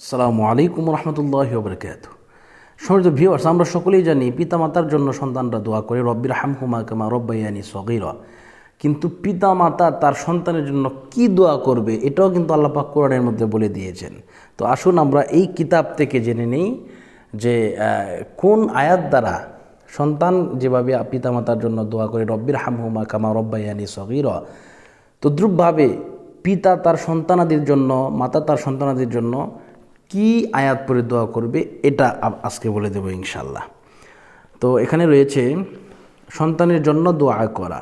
আসসালামু আলাইকুম রহমতুল্লাহ বরকাত সমৃদ্ধ ভিউয়ার্স আমরা সকলেই জানি পিতামাতার জন্য সন্তানরা দোয়া করে রব্বির হামহুমা কামা রব্বাইয়ানি সগিরা। কিন্তু পিতামাতা তার সন্তানের জন্য কি দোয়া করবে, এটাও কিন্তু আল্লাহ পাক কোরআনের মধ্যে বলে দিয়েছেন। তো আসুন আমরা এই কিতাব থেকে জেনে নেই যে কোন আয়াত দ্বারা সন্তান যেভাবে পিতামাতার জন্য দোয়া করে রব্বির হামহুমা কামা রব্বাইয়ানি সগিরা। তদ্রুপভাবে পিতা তার সন্তানাদির জন্য, মাতা তার সন্তানাদির জন্য কি আয়াত পরে দোয়া করবে, এটা আজকে বলে দেবো ইনশাল্লাহ তো এখানে রয়েছে, সন্তানের জন্য দোয়া করা।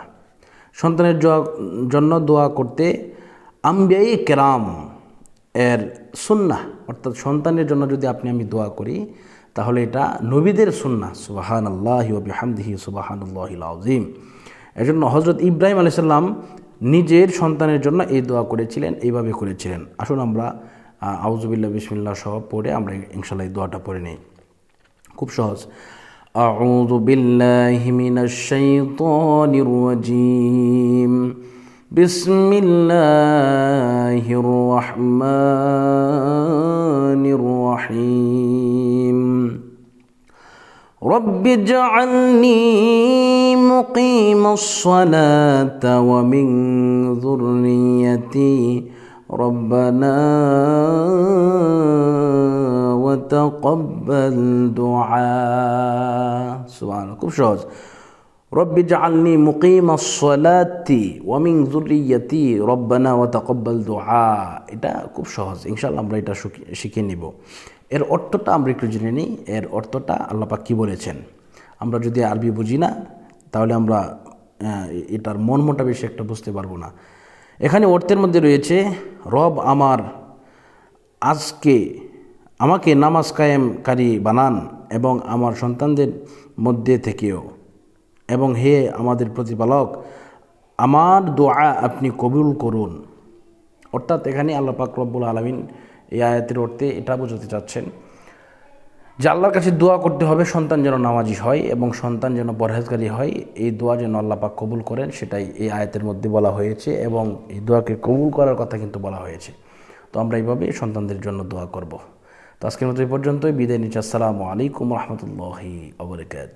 সন্তানের জন্য দোয়া করতে আম্বিয়াই কেরাম এর সুন্না অর্থাৎ সন্তানের জন্য যদি আপনি আমি দোয়া করি, তাহলে এটা নবীদের সুন্না সুবাহান আল্লাহ হামদিহি সুবাহান আল্লাহ আজিম জন্য হজরত ইব্রাহিম আলাইসাল্লাম নিজের সন্তানের জন্য এই দোয়া করেছিলেন, এইভাবে করেছিলেন। আসুন আমরা আউজুবিল্লা বিসমিল্লা সহ পড়ে আমরা ইনশাল্লাহ এই দোয়াটা পড়ে নিই খুব সহজ أعوذ بالله من الشيطان الرجيم بسم الله الرحمن الرحيم رب اجعلني مقيم الصلاة ومن ذريتي ربنا وتقبل دعاء سبحان الله খুব সহজ رب اجعلني مقيم الصلاة ومن ذريتي ربنا وتقبل دعاء এটা খুব সহজ ইনশাআল্লাহ আমরা এটা শিখে- শিখে নিব এর অর্থটা আমরা একটু জেনে নিই এর অর্থটা আল্লাহ পাক কি বলেছেন আমরা যদি আরবি বুঝি না তাহলে আমরা আহ, এটার মন মোটা বেশি একটা বুঝতে পারবো না এখানে অর্থের মধ্যে রয়েছে রব আমার আজকে আমাকে নামাজ কায়েমকারী বানান এবং আমার সন্তানদের মধ্যে থেকেও। এবং হে আমাদের প্রতিপালক, আমার দোয়া আপনি কবুল করুন। অর্থাৎ এখানে আল্লাহ পাক রব্বুল আলমিন এই আয়াতের অর্থে এটা বোঝাতে চাচ্ছেন যে আল্লাহর কাছে দোয়া করতে হবে, সন্তান যেন নামাজি হয় এবং সন্তান যেন পরহেজগারী হয়, এই দোয়া যেন আল্লাহ পাক কবুল করেন, সেটাই এই আয়াতের মধ্যে বলা হয়েছে এবং এই দোয়াকে কবুল করার কথা কিন্তু বলা হয়েছে। তো আমরা এইভাবে সন্তানদের জন্য দোয়া করব। তো আজকের মতো এই পর্যন্তই। বিদায় নিচ্ছি। আসসালামু আলাইকুম রহমতুল্লাহি আবরকাত